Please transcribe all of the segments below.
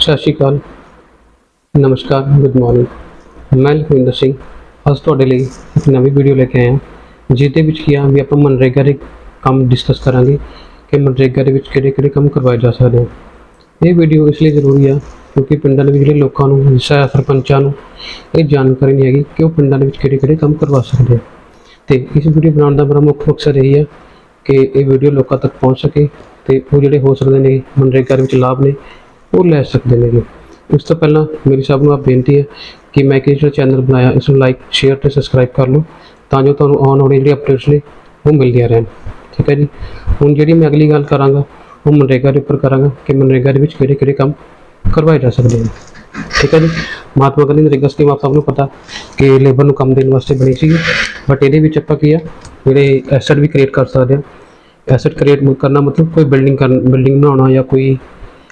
ਸਤਿ ਸ਼੍ਰੀ ਅਕਾਲ। ਨਮਸਕਾਰ good morning ਮੈਂ ਲਖਵਿੰਦਰ ਸਿੰਘ। ਅੱਜ ਤੁਹਾਡੇ ਲਈ ਇੱਕ ਨਵੀਂ ਵੀਡੀਓ ਲੈ ਕੇ ਆਇਆ। ਹਾਂ ਜਿਸ ਵਿੱਚ ਕੀ ਆ ਵੀ ਆਪਾਂ ਮਨਰੇਗਾ ਦੇ ਕੰਮ ਡਿਸਕਸ ਕਰਾਂਗੇ ਕਿ ਮਨਰੇਗਾ ਦੇ ਵਿੱਚ ਕਿਹੜੇ ਕਿਹੜੇ ਕੰਮ ਕਰਵਾਏ ਜਾ ਸਕਦੇ ਹਨ ਇਹ ਵੀਡੀਓ ਇਸ ਲਈ ਜ਼ਰੂਰੀ ਆ ਕਿਉਂਕਿ ਪਿੰਡਾਂ ਦੇ ਵਿੱਚ ਜਿਹੜੇ ਲੋਕਾਂ ਨੂੰ ਵਿਸ਼ਾ ਸਰਪੰਚਾਂ ਨੂੰ ਇਹ ਜਾਣਕਾਰੀ ਨਹੀਂ ਹੈਗੀ ਕਿ ਉਹ ਪਿੰਡਾਂ ਦੇ ਵਿੱਚ ਕਿਹੜੇ ਕਿਹੜੇ ਕੰਮ ਕਰਵਾ ਸਕਦੇ ਆ। ਤੇ ਇਸ ਵੀਡੀਓ ਬਣਾਉਣ ਦਾ ਮੇਰਾ ਮੁੱਖ ਮਕਸਦ ਇਹ ਹੈ ਕਿ ਇਹ ਵੀਡੀਓ ਲੋਕਾਂ ਤੱਕ ਪਹੁੰਚ ਸਕੇ ਤੇ ਉਹ ਜਿਹੜੇ ਹੋ ਸਕਦੇ ਨੇ ਮਨਰੇਗਾ ਦੇ ਵਿੱਚ ਲਾਭ ਨੇ ਉਹ ਲੈ ਸਕਦੇ ਨੇ ਉਸ ਤੋਂ ਪਹਿਲਾਂ ਮੇਰੀ ਸਭ ਨੂੰ ਆਪ ਬੇਨਤੀ ਹੈ ਕਿ ਮੈਂ ਕਿ ਜਿਹੜਾ ਚੈਨਲ ਬਣਾਇਆ, ਇਸ ਨੂੰ ਲਾਈਕ ਸ਼ੇਅਰ ਤੇ ਸਬਸਕ੍ਰਾਈਬ ਕਰ ਲਓ, ਤਾਂ ਜੋ ਤੁਹਾਨੂੰ ਆਉਣ ਵਾਲੀ ਜਿਹੜੀ ਅਪਡੇਟਸ ਨੇ, ਉਹ ਮਿਲਦੀਆਂ ਰਹਿਣ। ਠੀਕ ਹੈ ਜੀ? ਹੁਣ ਜਿਹੜੀ ਮੈਂ ਅਗਲੀ ਗੱਲ ਕਰਾਂਗਾ, ਉਹ ਮਨਰੇਗਾ ਦੇ ਉੱਪਰ ਕਰਾਂਗਾ ਕਿ ਮਨਰੇਗਾ ਦੇ ਵਿੱਚ ਕਿਹੜੇ ਕਿਹੜੇ ਕੰਮ ਕਰਵਾਏ ਜਾ ਸਕਦੇ ਨੇ। ਠੀਕ ਹੈ ਜੀ? ਮਹਾਤਮਾ ਗਾਂਧੀ ਨਰੇਗਾ ਸਕੀਮ ਆਪ ਸਭ ਨੂੰ ਪਤਾ ਕਿ ਲੇਬਰ ਨੂੰ ਕੰਮ ਦੇਣ ਵਾਸਤੇ ਬਣੀ ਸੀ ਬਟ ਇਹਦੇ ਵਿੱਚ ਆਪਾਂ ਕੀ ਆ, ਜਿਹੜੇ ਐਸੈਟ ਵੀ ਕ੍ਰੀਏਟ ਕਰ ਸਕਦੇ ਹਾਂ ਐਸੈਟ ਕ੍ਰੀਏਟ ਕਰਨਾ ਮਤਲਬ ਕੋਈ ਬਿਲਡਿੰਗ ਕਰਨ ਬਿਲਡਿੰਗ ਬਣਾਉਣਾ ਜਾਂ ਕੋਈ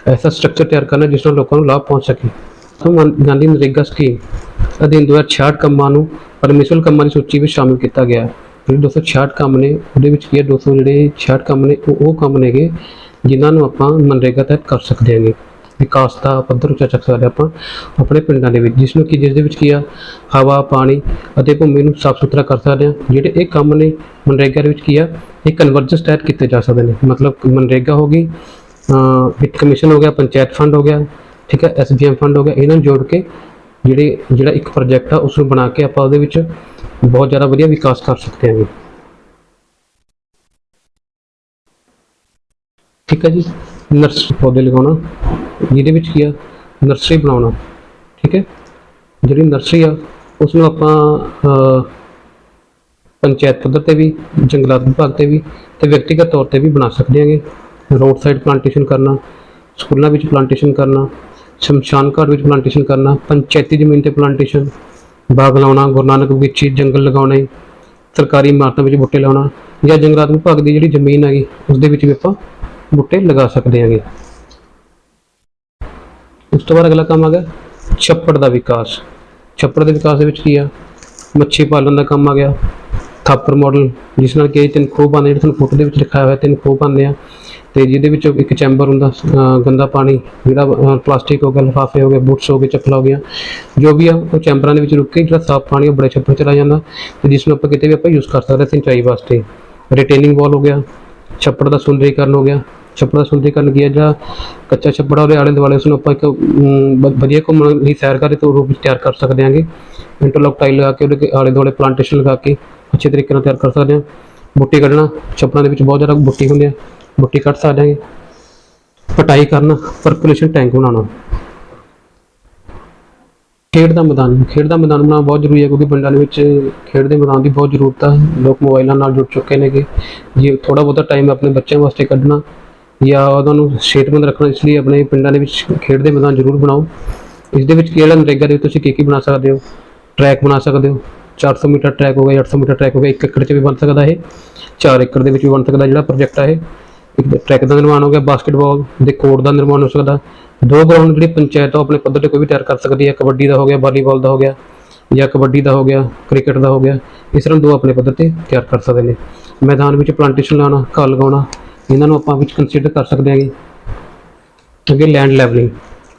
ਐਸਾ ਸਟਰਕਚਰ ਤਿਆਰ ਕਰਨਾ ਜਿਸ ਨਾਲ ਲੋਕਾਂ ਨੂੰ ਲਾਭ ਪਹੁੰਚ ਸਕੇ। ਮਹਾਤਮਾ ਗਾਂਧੀ ਨਰੇਗਾ ਸਕੀਮ ਅਧੀਨ 2066 ਕੰਮਾਂ ਨੂੰ ਪਰਮਿਸ਼ਨ ਕੰਮਾਂ ਦੀ ਸੂਚੀ ਵਿੱਚ ਸ਼ਾਮਿਲ ਕੀਤਾ ਗਿਆ ਹੈ। ਜਿਹੜੇ 266 ਕੰਮ ਨੇ, ਉਹਦੇ ਵਿੱਚ ਕੀ ਹੈ? 200 ਜਿਹੜੇ 66 ਕੰਮ ਨੇ, ਉਹ ਉਹ ਕੰਮ ਨੇਗੇ ਜਿਨ੍ਹਾਂ ਨੂੰ ਆਪਾਂ ਮਨਰੇਗਾ ਤਹਿਤ ਕਰ ਸਕਦੇ ਹਾਂਗੇ। ਵਿਕਾਸ ਦਾ ਪੱਧਰ ਉੱਚਾ ਚੱਕ ਸਕਦੇ ਆਪਾਂ ਆਪਣੇ ਪਿੰਡਾਂ ਦੇ ਵਿੱਚ, ਜਿਸ ਨੂੰ ਕਿ ਜਿਸ ਦੇ ਵਿੱਚ ਕੀ ਆ? ਹਵਾ, ਪਾਣੀ ਅਤੇ ਭੂਮੀ ਨੂੰ ਸਾਫ਼ ਸੁਥਰਾ ਕਰ ਸਕਦੇ ਹਾਂ। ਜਿਹੜੇ ਇਹ ਕੰਮ ਨੇ ਮਨਰੇਗਾ ਦੇ ਵਿੱਚ ਕੀ ਆ? ਇਹ ਕਨਵਰਜੈਂਸ ਤਹਿਤ ਕੀਤੇ ਜਾ ਸਕਦੇ ਨੇ। ਮਤਲਬ ਮਨਰੇਗਾ ਹੋ ਗਈ ਇੱਕ ਕਮਿਸ਼ਨ ਹੋ ਗਿਆ, ਪੰਚਾਇਤ ਫੰਡ ਹੋ ਗਿਆ, ਠੀਕ ਹੈ ਐਸਬੀਐਮ ਫੰਡ ਹੋ ਗਿਆ, ਇਹਨਾਂ ਨੂੰ ਜੋੜ ਕੇ ਜਿਹੜੇ, ਜਿਹੜਾ ਇੱਕ ਪ੍ਰੋਜੈਕਟ ਆ ਉਸ ਨੂੰ ਬਣਾ ਕੇ ਆਪਾਂ ਉਹਦੇ ਵਿੱਚ ਬਹੁਤ ਜ਼ਿਆਦਾ ਵਧੀਆ ਵਿਕਾਸ ਕਰ ਸਕਦੇ ਹਾਂ ਠੀਕ ਹੈ ਜੀ ਨਰਸਰੀ ਪੌਦੇ ਲਗਾਉਣਾ, ਜਿਹਦੇ ਵਿੱਚ ਕੀ ਆ ਨਰਸਰੀ ਬਣਾਉਣਾ, ਠੀਕ ਹੈ। ਜਿਹੜੀ ਨਰਸਰੀ ਆ ਉਸ ਨੂੰ ਆਪਾਂ ਪੰਚਾਇਤ ਪੱਧਰ ਤੇ ਵੀ, ਜੰਗਲਾਤ ਵਿਭਾਗ ਤੇ ਵੀ ਤੇ ਵਿਅਕਤੀਗਤ ਤੌਰ ਤੇ ਵੀ ਬਣਾ ਸਕਦੇ ਹਾਂਗੇ। ਰੋਡ ਸਾਈਡ ਪਲਾਂਟੇਸ਼ਨ ਕਰਨਾ, ਸਕੂਲਾਂ ਵਿੱਚ ਪਲਾਂਟੇਸ਼ਨ ਕਰਨਾ, ਸ਼ਮਸ਼ਾਨ ਘਾਟ ਵਿੱਚ ਪਲਾਂਟੇਸ਼ਨ ਕਰਨਾ, ਪੰਚਾਇਤੀ ਜ਼ਮੀਨ ਤੇ ਪਲਾਂਟੇਸ਼ਨ ਬਾਗ ਲਾਉਣਾ, ਗੁਰੂ ਨਾਨਕ ਬਗੀਚੀ ਜੰਗਲ ਲਗਾਉਣੇ, ਸਰਕਾਰੀ ਇਮਾਰਤਾਂ ਵਿੱਚ ਬੂਟੇ ਲਾਉਣਾ ਜਾਂ ਜੰਗਲਾਤ ਵਿਭਾਗ ਦੀ ਜਿਹੜੀ ਜ਼ਮੀਨ ਹੈਗੀ ਉਸ ਦੇ ਵਿੱਚ ਵੀ ਆਪਾਂ ਬੂਟੇ ਲਗਾ ਸਕਦੇ ਹਾਂਗੇ। ਉਸ ਤੋਂ ਬਾਅਦ ਅਗਲਾ ਕੰਮ ਆ ਗਿਆ ਛੱਪੜ ਦਾ ਵਿਕਾਸ। ਛੱਪੜ ਦੇ ਵਿਕਾਸ ਦੇ ਵਿੱਚ ਕੀ ਆ? ਮੱਛੀ ਪਾਲਣ ਦਾ ਕੰਮ ਆ ਗਿਆ। ਥਾਪਰ ਮਾਡਲ ਜਿਸ ਨਾਲ ਕਿ ਤਿੰਨ ਖੂਹ ਬਣਦੇ ਜਿਹੜੇ ਤੁਹਾਨੂੰ ਫੋਟੋ ਦੇ ਵਿੱਚ ਦਿਖਾਇਆ ਹੋਇਆ ਤਿੰਨ ਖੂਹ ਬਣਦੇ ਆ। ਤੇ ਜਿਹਦੇ ਵਿੱਚ ਇੱਕ ਚੈਂਬਰ ਹੁੰਦਾ ਗੰਦਾ ਪਾਣੀ, ਜਿਹੜਾ ਪਲਾਸਟਿਕ ਹੋ ਗਿਆ, ਲਿਫਾਫੇ ਹੋ ਗਏ, ਬੂਟਸ ਹੋ ਗਏ, ਚੱਪਲਾਂ ਹੋ ਗਈਆਂ, ਜੋ ਵੀ ਆ, ਉਹ ਚੈਂਬਰਾਂ ਦੇ ਵਿੱਚ ਰੁਕ ਕੇ ਜਿਹੜਾ ਸਾਫ਼ ਪਾਣੀ ਉਹ ਬੜੇ ਛੱਪੜ ਚਲਾ ਜਾਂਦਾ ਤੇ ਜਿਸ ਨੂੰ ਆਪਾਂ ਕਿਤੇ ਵੀ ਆਪਾਂ ਯੂਜ਼ ਕਰ ਸਕਦੇ ਹਾਂ ਸਿੰਚਾਈ ਵਾਸਤੇ। ਰਿਟੇਨਿੰਗ ਵਾਲ ਹੋ ਗਿਆ, ਛੱਪੜ ਦਾ ਸੁੰਦਰੀਕਰਨ ਹੋ ਗਿਆ, ਛੱਪੜ ਦਾ ਸੁੰਦਰੀਕਰਨ ਕੀ ਹੈ ਜਾਂ ਕੱਚਾ ਛੱਪੜਾ ਆ, ਉਹਦੇ ਆਲੇ ਦੁਆਲੇ ਉਸ ਨੂੰ ਆਪਾਂ ਇੱਕ ਵਧੀਆ ਘੁੰਮਣ ਲਈ ਸੈਰ ਕਰਦੇ ਤੋਂ ਰੂਪ ਵਿੱਚ ਤਿਆਰ ਕਰ ਸਕਦੇ ਹਾਂਗੇ। ਇੰਟਰਲੌਕ ਟਾਈਲ ਲਗਾ ਕੇ ਉਹਦੇ ਆਲੇ ਦੁਆਲੇ ਪਲਾਂਟੇਸ਼ਨ ਲਗਾ ਕੇ ਅੱਛੇ ਤਰੀਕੇ ਨਾਲ ਤਿਆਰ ਕਰ ਸਕਦੇ ਹਾਂ। ਬੁੱਟੀ ਕੱਢਣਾ, ਛੱਪੜਾਂ ਦੇ ਵਿੱਚ ਬਹੁਤ ਜ਼ਿਆਦਾ ਬੁੱਟੀ ਹੁੰਦੀ ਆ ਬੁੱਟੀ ਕੱਢ ਸਕਦੇ ਹਾਂ ਪਟਾਈ ਕਰਨਾ ਪਰਕੂਲੇਸ਼ਨ ਟੈਂਕ ਬਣਾਉਣਾ। ਖੇਡ ਦਾ ਮੈਦਾਨ, ਖੇਡ ਦਾ ਮੈਦਾਨ ਬਣਾਉਣਾ ਬਹੁਤ ਜ਼ਰੂਰੀ ਹੈ ਕਿਉਂਕਿ ਪਿੰਡਾਂ ਦੇ ਵਿੱਚ ਖੇਡ ਦੇ ਮੈਦਾਨ ਦੀ ਬਹੁਤ ਜ਼ਰੂਰਤ ਹੈ ਲੋਕ ਮੋਬਾਈਲਾਂ ਨਾਲ ਜੁੜ ਚੁੱਕੇ ਨੇਗੇ। ਜੇ ਥੋੜਾ ਬਹੁਤਾ ਟਾਈਮ ਆਪਣੇ ਬੱਚਿਆਂ ਵਾਸਤੇ ਕੱਢਣਾ ਜਾਂ ਉਹਨਾਂ ਨੂੰ ਸਿਹਤਮੰਦ ਰੱਖਣਾ, ਇਸ ਲਈ ਆਪਣੇ ਪਿੰਡਾਂ ਦੇ ਵਿੱਚ ਖੇਡ ਦੇ ਮੈਦਾਨ ਜ਼ਰੂਰ ਬਣਾਓ। ਇਸ ਦੇ ਵਿੱਚ ਕਿਹੜਾ ਨਰੇਗਾ ਦੇ ਵਿੱਚ ਤੁਸੀਂ ਕੀ ਕੀ ਬਣਾ ਸਕਦੇ ਹੋ? ਟਰੈਕ ਬਣਾ ਸਕਦੇ ਹੋ। 400 ਮੀਟਰ ਟਰੈਕ ਹੋ ਗਿਆ 800 ਮੀਟਰ ਟਰੈਕ ਹੋ ਗਿਆ 1 ਏਕੜ 'ਚ ਵੀ ਬਣ ਸਕਦਾ ਹੈ 4 ਏਕੜ ਦੇ ਵਿੱਚ ਵੀ ਬਣ ਸਕਦਾ ਜਿਹੜਾ ਪ੍ਰੋਜੈਕਟ ਹੈ ਟਰੈਕ ਦਾ ਨਿਰਮਾਣ ਹੋ ਗਿਆ, ਬਾਸਕਟਬਾਲ ਦੇ ਕੋਰਟ ਦਾ ਨਿਰਮਾਣ ਹੋ ਸਕਦਾ। ਦੋ ਗਰਾਊਂਡ ਜਿਹੜੀ ਪੰਚਾਇਤ ਆ, ਉਹ ਆਪਣੇ ਪੱਧਰ ਤੇ ਕੋਈ ਵੀ ਤਿਆਰ ਕਰ ਸਕਦੀ ਹੈ। ਕਬੱਡੀ ਦਾ ਹੋ ਗਿਆ, ਵਾਲੀਬਾਲ ਦਾ ਹੋ ਗਿਆ, ਜਾਂ ਕਬੱਡੀ ਦਾ ਹੋ ਗਿਆ, ਕ੍ਰਿਕਟ ਦਾ ਹੋ ਗਿਆ, ਇਸ ਤਰ੍ਹਾਂ ਦੋ ਆਪਣੇ ਪੱਧਰ ਤੇ ਤਿਆਰ ਕਰ ਸਕਦੇ ਨੇ। ਮੈਦਾਨ ਵਿੱਚ ਪਲਾਂਟੇਸ਼ਨ ਲਾਉਣਾ, ਘਾਹ ਲਗਾਉਣਾ, ਇਹਨਾਂ ਨੂੰ ਆਪਾਂ ਵਿੱਚ ਕੰਸੀਡਰ ਕਰ ਸਕਦੇ ਹਾਂਗੇ। ਅੱਗੇ ਲੈਂਡ ਲੈਵਲਿੰਗ